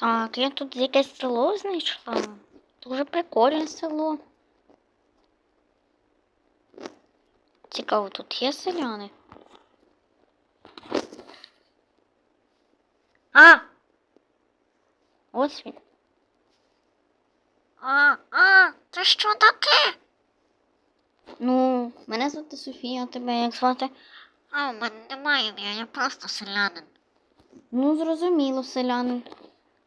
Так, я тут якесь село знайшла. Дуже прикольне село. Цікаво, тут є селяни. А! Ось він. А, а, це що таке? Ну, мене звати Софія, а тебе як звати? А, в мене немає я просто селянин. Ну, зрозуміло, селянин.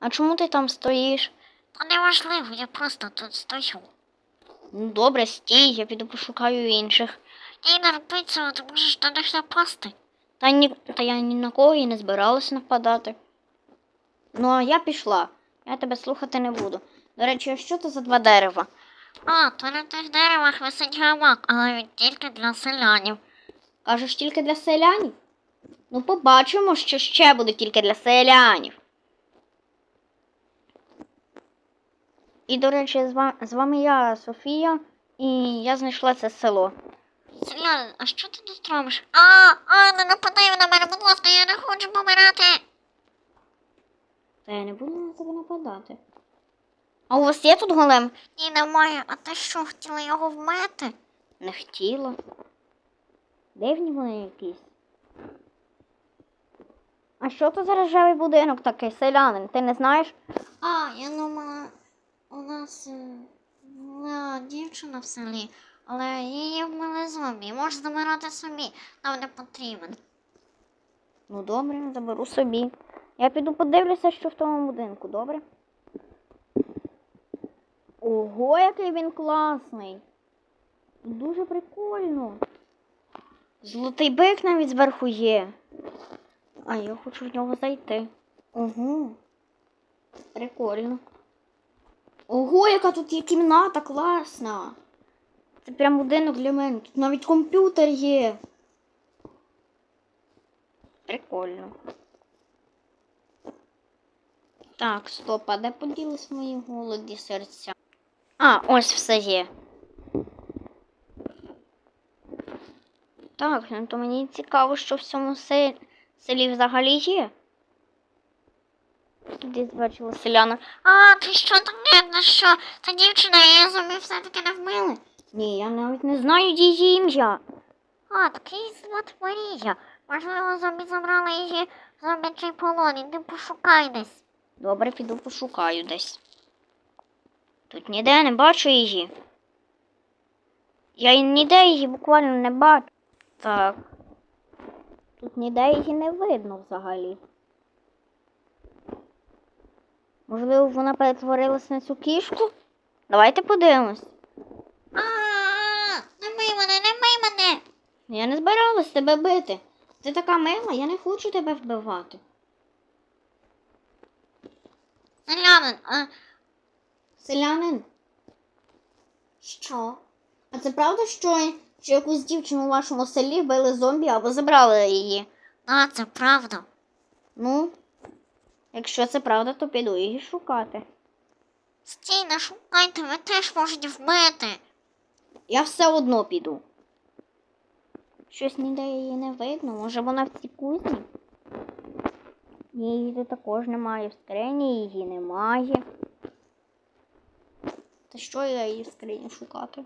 А чому ти там стоїш? Та неважливо, я просто тут стою. Ну, добре, стій, я піду пошукаю інших. Ні, не роби цього, ти можеш на них напасти. Та, ні, та я ні на кого і не збиралася нападати. Ну, а я пішла. Я тебе слухати не буду. До речі, а що це за два дерева? А, то на тих деревах висить гамак, але він тільки для селянів. Кажеш, тільки для селянів? Ну, побачимо, що ще буде тільки для селянів. І, до речі, з вами, з вами я, Софія, і я знайшла це село. Селянин, а що ти тут робиш? А, а, не нападай на мене, будь ласка, я не хочу помирати. Та я не буду на тебе нападати. А у вас є тут голем? Ні, немає, а ти що, хотіла його вмити? Не хотіла. Дивні вони якісь. А що це за рожевий будинок такий, селянин? Ти не знаєш? А, я думала, у нас е, була дівчина в селі, але її вмили зомбі. Можеш забирати собі, нам не потрібен. Ну добре, заберу собі. Я піду подивлюся, що в тому будинку, добре? Ого, який він класний. Дуже прикольно. Золотий бик навіть зверху є. А я хочу в нього зайти. Ого. Прикольно. Ого, яка тут є кімната класна. Це прям будинок для мене. Тут навіть комп'ютер є. Прикольно. Так, стоп, а де поділись мої голоді серця? А, ось все є. Так, ну то мені цікаво, що в цьому се- селі взагалі є. Десь бачила селяна. А, ти що таке? На що? Та дівчина, її зомбі все-таки не вмили. Ні, я навіть не знаю її ім'я. А, такий звати Марія. Можливо, зомбі забрали її в зомбячий полон, іди пошукай десь. Добре, піду пошукаю десь. Тут ніде не бачу її. Я ніде її буквально не бачу. Так. Тут ніде її не видно взагалі. Можливо, вона перетворилась на цю кішку? Давайте подивимось. А, не бий мене, не бий мене. Я не збиралась тебе бити. Ти така мила, я не хочу тебе вбивати. Селянин, а Селянин, що? а це правда, що, що якусь дівчину у вашому селі вбили зомбі або забрали її? А, це правда. Ну, якщо це правда, то піду її шукати. Стій, не шукай, тебе теж можуть вбити. Я все одно піду. Щось ніде її не видно. Може вона в цій кузні? Ні, її тут також немає. В скрині її немає. Та що я її в скрині шукати?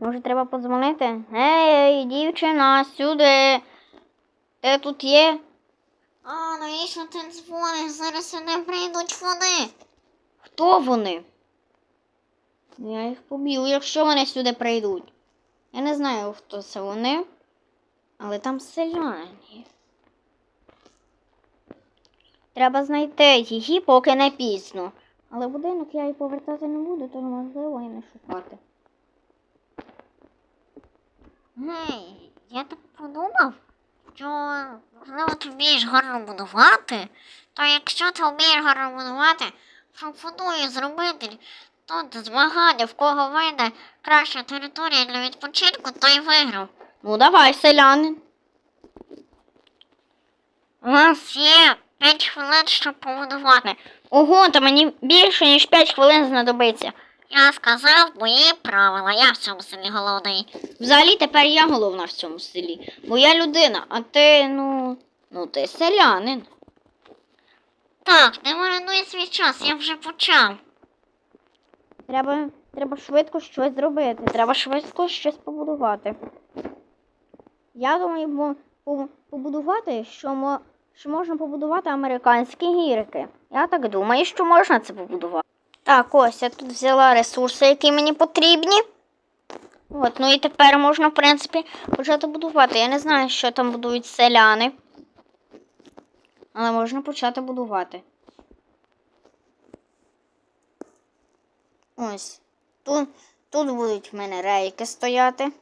Може, треба подзвонити? Ей, дівчина, сюди. Ти тут є? А, навіщо ти дзвониш? Зараз сюди прийдуть вони. Хто вони? Я їх поб'ю, якщо вони сюди прийдуть. Я не знаю, хто це вони, але там селяні. Треба знайти її, поки не пізно. Але будинок я і повертати не буду, тож можливо і не шукати. Гей, я так подумав, що можливо ти вмієш гарно будувати, то якщо ти вмієш гарно будувати, пропоную зробити тут змагання, в кого вийде краща територія для відпочинку, той виграв. Ну давай, селянин. У нас є 5 хвилин, щоб побудувати. Ого, та мені більше, ніж 5 хвилин знадобиться. Я сказав мої правила, я в цьому селі головний. Взагалі тепер я головна в цьому селі. Бо я людина, а ти, ну, ну ти селянин. Так, не маринуй свій час, я вже почав. Треба, треба швидко щось зробити. Треба швидко щось побудувати. Я думаю, побудувати, що, мо, що можна побудувати американські гірки. Я так думаю, що можна це побудувати. Так, ось я тут взяла ресурси, які мені потрібні. От, ну і тепер можна, в принципі, почати будувати. Я не знаю, що там будують селяни. Але можна почати будувати. Ось. Тут, тут будуть в мене рейки стояти.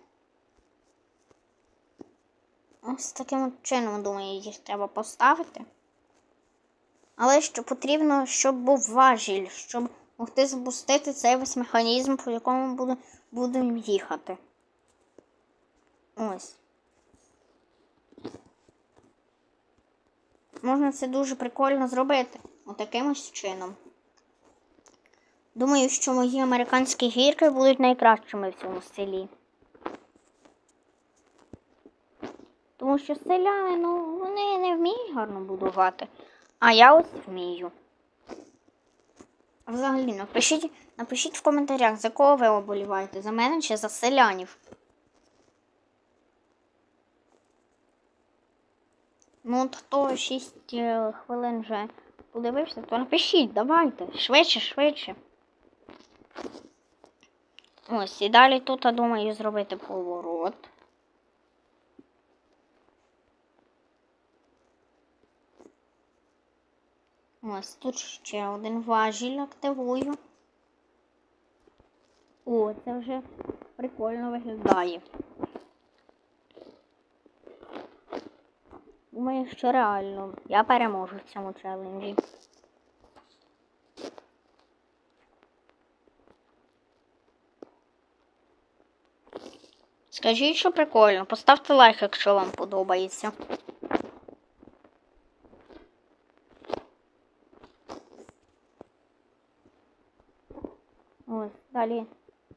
Ось таким чином, думаю, їх треба поставити. Але що потрібно, щоб був важіль, щоб могти запустити цей весь механізм, по якому буду, будемо їхати. Ось. Можна це дуже прикольно зробити. Отаким ось чином. Думаю, що мої американські гірки будуть найкращими в цьому селі. Тому що селяни, ну, вони не вміють гарно будувати. А я ось вмію. Взагалі, напишіть, напишіть в коментарях, за кого ви оболіваєте, за мене чи за селянів. Ну, от хто 6 хвилин вже подивився, то напишіть, давайте, швидше, швидше. Ось, і далі тут, я думаю, зробити поворот. Ось тут ще один важіль активую. О, це вже прикольно виглядає. Думаю, що реально я переможу в цьому челенджі. Скажіть, що прикольно. Поставте лайк, якщо вам подобається. Далі.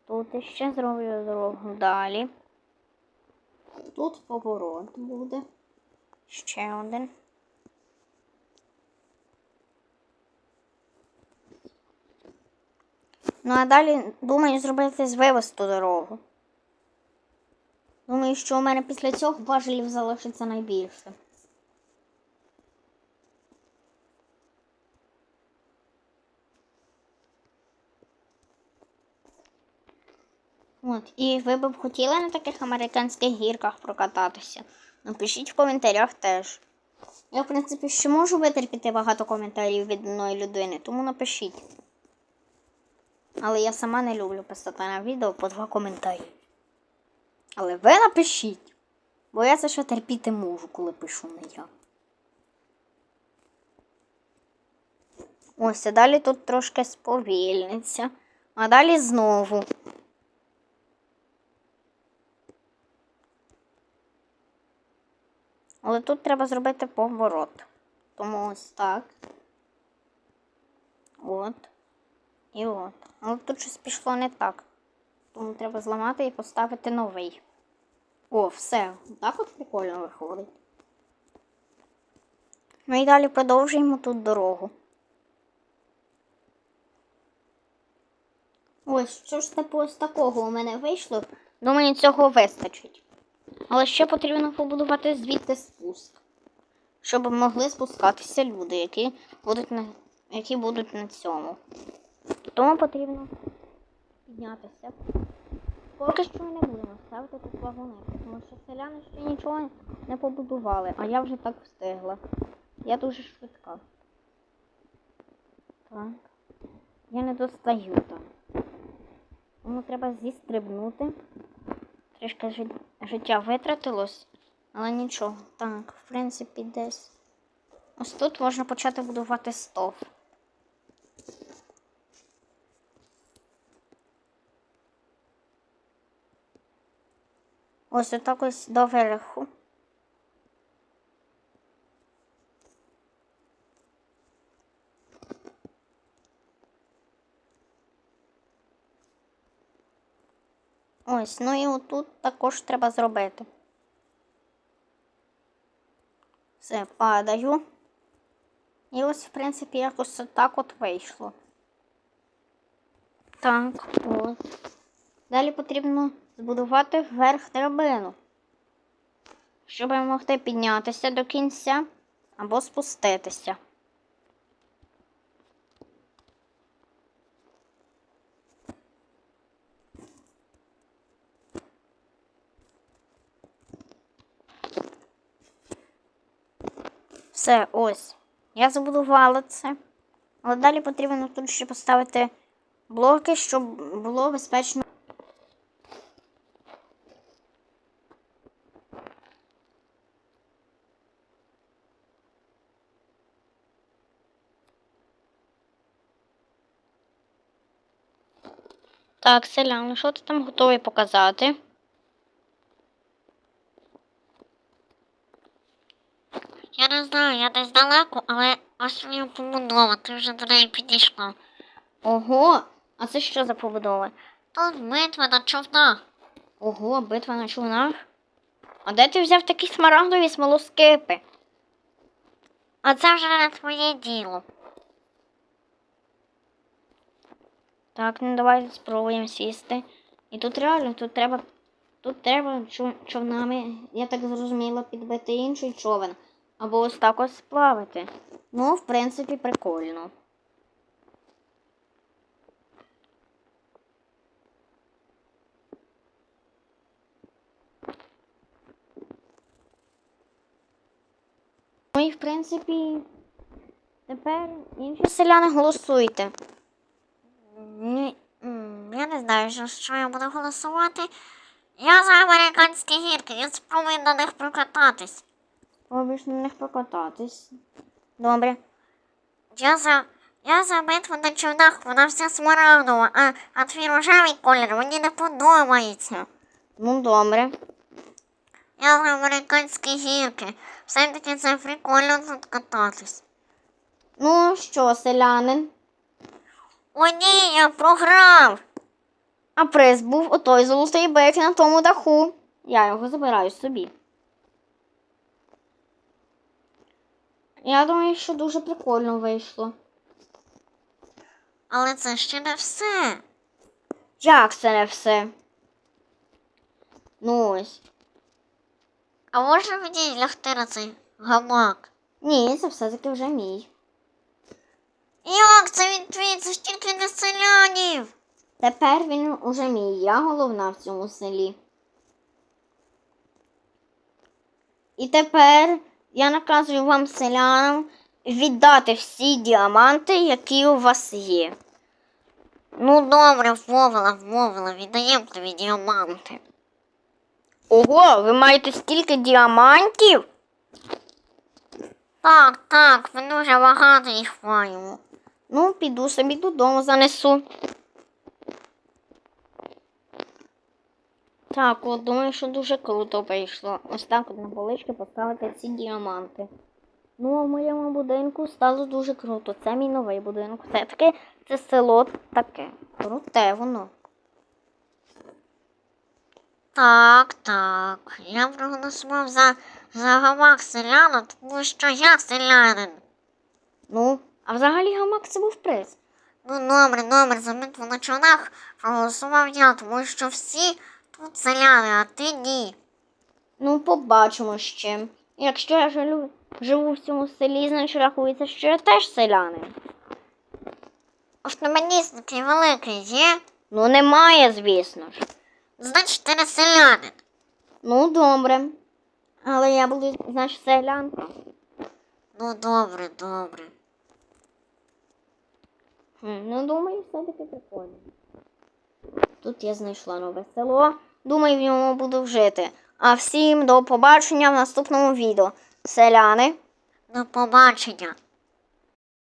Тут ще зроблю дорогу. Далі. Тут поворот буде. Ще один. Ну а далі думаю зробити звивисту дорогу. Думаю, що у мене після цього важелів залишиться найбільше. От, і ви б хотіли на таких американських гірках прокататися? Напишіть в коментарях теж. Я, в принципі, ще можу витерпіти багато коментарів від одної людини, тому напишіть. Але я сама не люблю писати на відео по два коментарі. Але ви напишіть. Бо я це ще терпіти можу, коли пишу не я. Ось, а далі тут трошки сповільниться. А далі знову. Але тут треба зробити поворот. Тому ось так. От. І от. Але тут щось пішло не так. Тому треба зламати і поставити новий. О, все. Так от прикольно виходить. Ну і далі продовжуємо тут дорогу. Ось, що ж типу ось такого у мене вийшло. Думаю, цього вистачить. Але ще потрібно побудувати звідти спуск, щоб могли спускатися люди, які будуть на, які будуть на цьому. Тому потрібно піднятися. Поки що ми не будемо ставити тут вагони, тому що селяни ще нічого не побудували, а я вже так встигла. Я дуже швидка. Так. Я не достаю там. Тому треба зістрибнути. Трішки життя витратилось, але нічого. Так, в принципі, десь. Ось тут можна почати будувати стов. Ось отак ось до верху. Ось, ну і отут також треба зробити. Все, падаю. І ось, в принципі, якось так от вийшло. Так, ось. Далі потрібно збудувати вверх драбину, щоб могти піднятися до кінця або спуститися. Все, ось. Я забудувала це. Але далі потрібно тут ще поставити блоки, щоб було безпечно. Так, селян, що ти там готовий показати? Я не знаю, я десь далеко, але ось моя побудова, ти вже до неї підійшла. Ого, а це що за побудова? Тут битва на човнах. Ого, битва на човнах. А де ти взяв такі смарагдові смолоскипи? А це вже не твоє діло. Так, ну давай спробуємо сісти. І тут реально, тут треба. Тут треба човнами, я так зрозуміла, підбити інший човен. Або ось так ось сплавити. Ну, в принципі, прикольно. Ну і в принципі, тепер інші селяни голосуйте. Ні, я не знаю, що, я буду голосувати. Я за американські гірки, я спробую на них прокататись. Спробуєш на них покататись. Добре. Я за. Я за битву на човнах, вона вся смарагдова, а, а твій рожевий колір мені не подобається. Ну, добре. Я за американські гірки. Все-таки це прикольно тут кататись. Ну що, селянин? О ні, я програв! А приз був отой золотий бик на тому даху. Я його забираю собі. Я думаю, що дуже прикольно вийшло. Але це ще не все. Як це не все? Ну ось. А можна мені лягти на цей гамак? Ні, це все-таки вже мій. Як це він твій? Це ж тільки для селянів. Тепер він уже мій. Я головна в цьому селі. І тепер я наказую вам, селянам, віддати всі діаманти, які у вас є. Ну добре, вмовила, вмовила, віддаємо тобі діаманти. Ого, ви маєте стільки діамантів? Так, так, ми дуже багато їх маємо. Ну, піду собі додому занесу. Так, от думаю, що дуже круто вийшло. Ось так от на полички поставити ці діаманти. Ну, а в моєму будинку стало дуже круто. Це мій новий будинок. Все таки це село таке. Круте воно. Так, так. Я проголосував за, за гамак селяна, тому що я селянин. Ну, а взагалі гамак це був приз. Ну, добре, добре, за битву на човнах проголосував я, тому що всі тут селяни, а ти ні. Ну, побачимо ще. Якщо я живу, живу в цьому селі, значить рахується, що я теж селянин. Автомобіліст такий великий є, Ну, немає, звісно ж. значить ти не селянин. Ну, добре. Але я буду, значить, селянка. Ну, добре, добре. Хм, ну, думаю, все-таки прикольно. Тут я знайшла нове село. Думаю, в ньому буду жити. А всім до побачення в наступному відео. Селяни. До побачення.